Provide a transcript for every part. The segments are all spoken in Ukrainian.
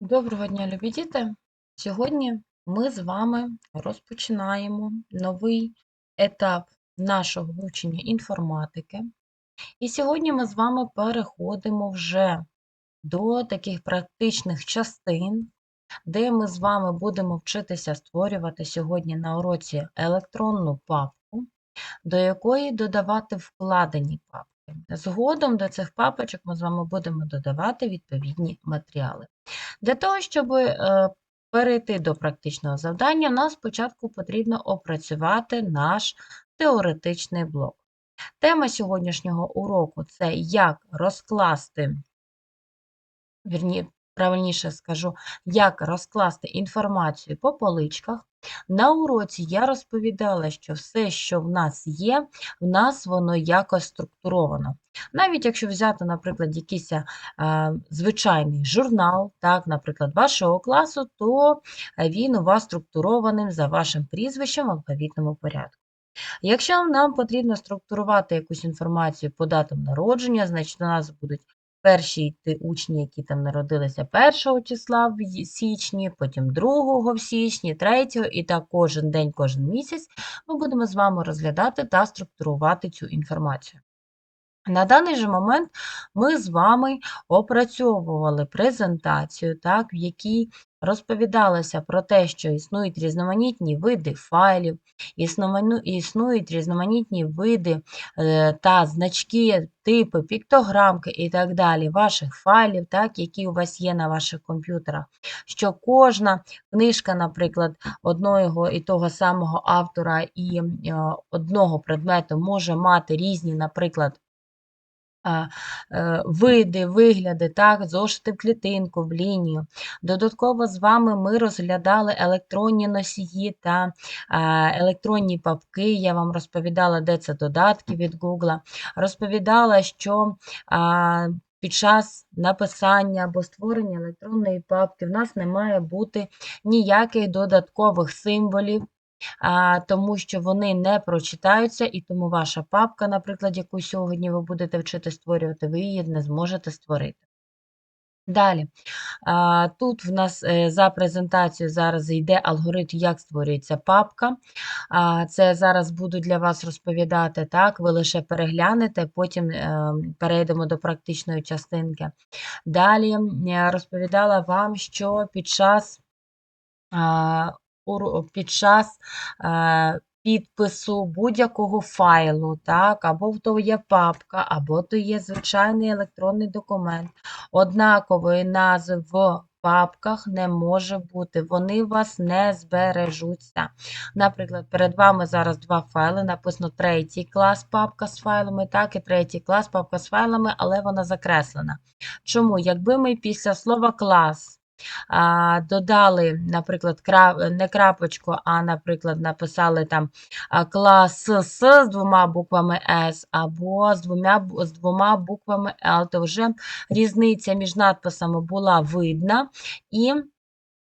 Доброго дня, любі діти! Сьогодні ми з вами розпочинаємо новий етап нашого вивчення інформатики. І сьогодні ми з вами переходимо вже до таких практичних частин, де ми з вами будемо вчитися створювати сьогодні на уроці електронну папку, до якої додавати вкладені папки. Згодом до цих папочок ми з вами будемо додавати відповідні матеріали. Для того, щоб е, перейти до практичного завдання, нам спочатку потрібно опрацювати наш теоретичний блок. Тема сьогоднішнього уроку це як розкласти, вірні, правильніше скажу, як розкласти інформацію по поличках. На уроці я розповідала, що все, що в нас є, в нас воно якось структуровано. Навіть якщо взяти, наприклад, якийсь а, звичайний журнал, так, наприклад, вашого класу, то він у вас структурований за вашим прізвищем в алфавітному порядку. Якщо нам потрібно структурувати якусь інформацію по датам народження, значить у нас будуть перші йти учні, які там народилися 1 числа в січні, потім 2 в січні, 3 і так кожен день, кожен місяць ми будемо з вами розглядати та структурувати цю інформацію. На даний же момент ми з вами опрацьовували презентацію, так, в якій розповідалося про те, що існують різноманітні види файлів, існують різноманітні види е, та значки, типи, піктограмки і так далі, ваших файлів, так, які у вас є на ваших комп'ютерах. Що кожна книжка, наприклад, одного і того самого автора і е, одного предмету може мати різні, наприклад, види, вигляди, так, зошити в клітинку, в лінію. Додатково з вами ми розглядали електронні носії та е, електронні папки. Я вам розповідала, де це додатки від Google. Розповідала, що під час написання або створення електронної папки в нас не має бути ніяких додаткових символів тому що вони не прочитаються, і тому ваша папка, наприклад, яку сьогодні ви будете вчити створювати, ви її не зможете створити. Далі, тут в нас е, за презентацію зараз йде алгоритм, як створюється папка. Це зараз буду для вас розповідати, так, ви лише переглянете, потім е, перейдемо до практичної частинки. Далі розповідала вам, що під час під час е, підпису будь-якого файлу, так, або то є папка, або то є звичайний електронний документ. Однакової назви в папках не може бути, вони у вас не збережуться. Наприклад, перед вами зараз два файли, написано третій клас папка з файлами, так, і третій клас папка з файлами, але вона закреслена. Чому? Якби ми після слова клас додали, наприклад, не крапочку, а, наприклад, написали там клас С з двома буквами С, або з двома, з двома буквами Л, то вже різниця між надписами була видна. і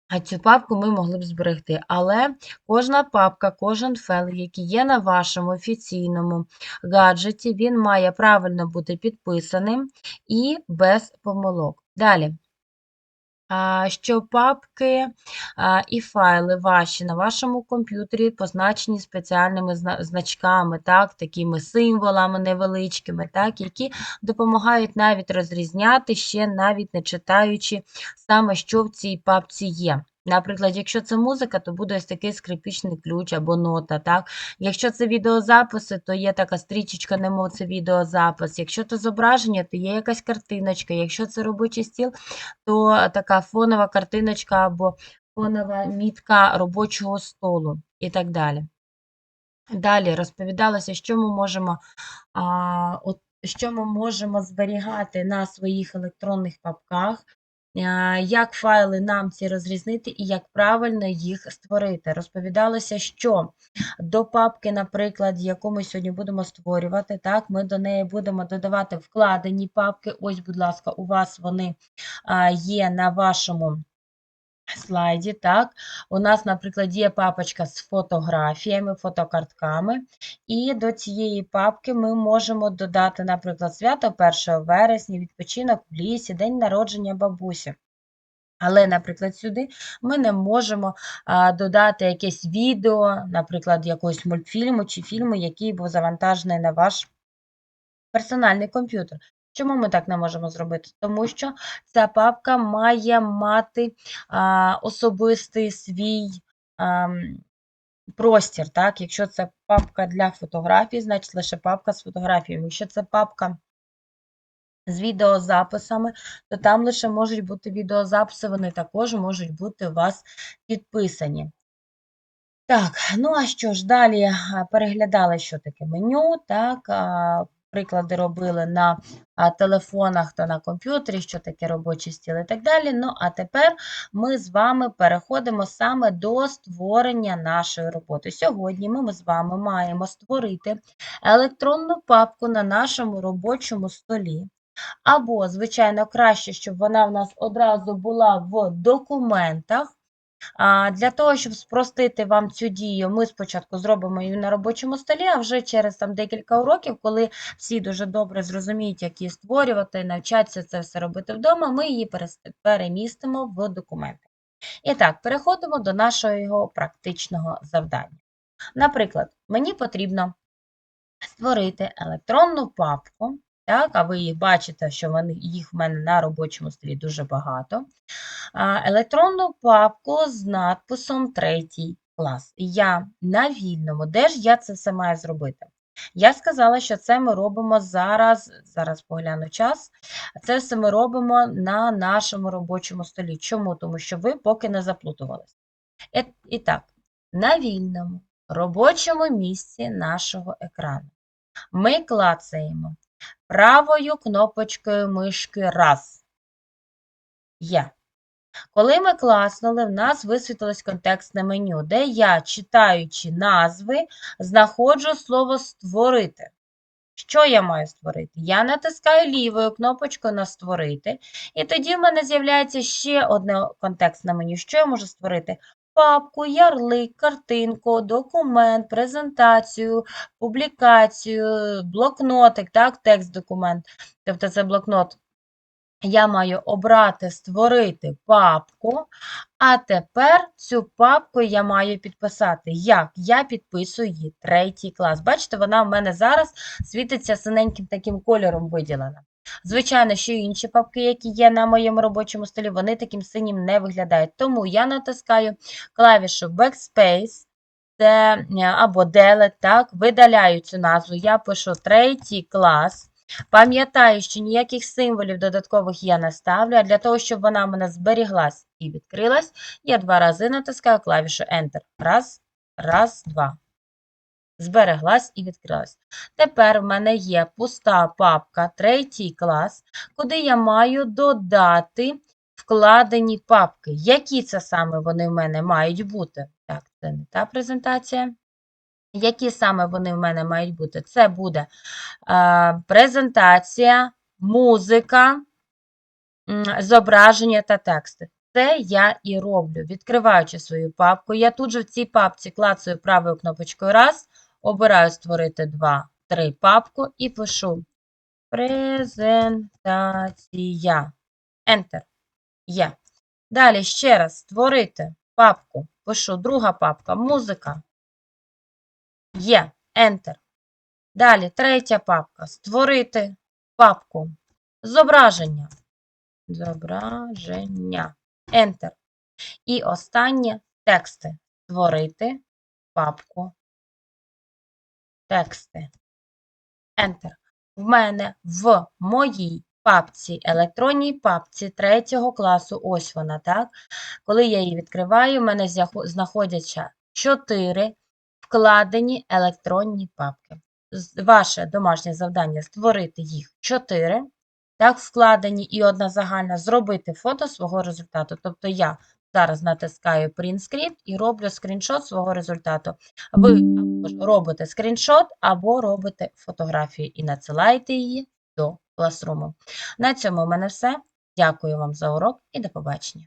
а цю папку ми могли б зберегти. Але кожна папка, кожен файл, який є на вашому офіційному гаджеті, він має правильно бути підписаним і без помилок. Далі що папки і файли ваші на вашому комп'ютері позначені спеціальними значками, так, такими символами невеличкими, так, які допомагають навіть розрізняти ще навіть не читаючи саме, що в цій папці є. Наприклад, якщо це музика, то буде ось такий скрипічний ключ або нота. так? Якщо це відеозаписи, то є така стрічечка, немов це відеозапис. Якщо це зображення, то є якась картиночка. Якщо це робочий стіл, то така фонова картиночка або фонова мітка робочого столу і так далі. Далі розповідалося, що ми можемо а, от, що ми можемо зберігати на своїх електронних папках як файли нам ці розрізнити і як правильно їх створити. Розповідалося, що до папки, наприклад, яку ми сьогодні будемо створювати, так, ми до неї будемо додавати вкладені папки. Ось, будь ласка, у вас вони є на вашому слайді, так, у нас, наприклад, є папочка з фотографіями, фотокартками, і до цієї папки ми можемо додати, наприклад, свято 1 вересня, відпочинок в лісі, день народження бабусі. Але, наприклад, сюди ми не можемо а, додати якесь відео, наприклад, якогось мультфільму чи фільму, який був завантажений на ваш персональний комп'ютер. Чому ми так не можемо зробити? Тому що ця папка має мати а, особистий свій ам, простір. Так? Якщо це папка для фотографій, значить лише папка з фотографіями. Якщо це папка з відеозаписами, то там лише можуть бути відеозаписи, вони також можуть бути у вас підписані. Так, ну а що ж, далі переглядали, що таке меню, так, а, приклади робили на телефонах та на комп'ютері, що таке робочий стіл і так далі. Ну, а тепер ми з вами переходимо саме до створення нашої роботи. Сьогодні ми з вами маємо створити електронну папку на нашому робочому столі. Або, звичайно, краще, щоб вона в нас одразу була в документах. Для того, щоб спростити вам цю дію, ми спочатку зробимо її на робочому столі, а вже через там, декілька уроків, коли всі дуже добре зрозуміють, як її створювати, навчаться це все робити вдома, ми її перемістимо в документи. І так, переходимо до нашого практичного завдання. Наприклад, мені потрібно створити електронну папку, так, а ви бачите, що вони, їх в мене на робочому столі дуже багато. Електронну папку з надписом третій клас. Я на вільному. Де ж я це все маю зробити? Я сказала, що це ми робимо зараз, зараз погляну час. Це все ми робимо на нашому робочому столі. Чому? Тому що ви поки не заплутувалися. Е- І так, на вільному робочому місці нашого екрану ми клацаємо правою кнопочкою мишки раз. Є. Коли ми класнули, в нас висвітилось контекстне меню, де я, читаючи назви, знаходжу слово створити. Що я маю створити? Я натискаю лівою кнопочкою на створити, і тоді в мене з'являється ще одне контекстне меню. Що я можу створити? Папку, ярлик, картинку, документ, презентацію, публікацію, блокнотик, так, текст-документ. Тобто це блокнот я маю обрати створити папку, а тепер цю папку я маю підписати. Як? Я підписую її третій клас. Бачите, вона в мене зараз світиться синеньким таким кольором виділена. Звичайно, що інші папки, які є на моєму робочому столі, вони таким синім не виглядають. Тому я натискаю клавішу Backspace це, е, або Delete, так, видаляю цю назву. Я пишу третій клас. Пам'ятаю, що ніяких символів додаткових я не ставлю, а для того, щоб вона в мене зберіглась і відкрилась, я два рази натискаю клавішу Enter. Раз, раз, два. Збереглась і відкрилась. Тепер в мене є пуста папка, третій клас, куди я маю додати вкладені папки. Які це саме вони в мене мають бути? Так, це не та презентація. Які саме вони в мене мають бути? Це буде е, презентація, музика, зображення та тексти. Це я і роблю. Відкриваючи свою папку, я тут же в цій папці клацаю правою кнопочкою раз, обираю створити два, три папку і пишу презентація. Enter. Є. Далі ще раз створити папку. Пишу друга папка музика. Є. Enter. Далі третя папка. Створити папку. Зображення. Зображення. Enter. І останнє тексти. Створити папку. Тексти. Enter. В мене в моїй папці, електронній папці третього класу, ось вона, так? Коли я її відкриваю, в мене знаходяться 4 вкладені електронні папки. Ваше домашнє завдання створити їх 4, так, вкладені і одна загальна, зробити фото свого результату. Тобто я зараз натискаю Print Screen і роблю скріншот свого результату. Ви або робите скріншот, або робите фотографію і надсилаєте її до Classroom. На цьому в мене все. Дякую вам за урок і до побачення.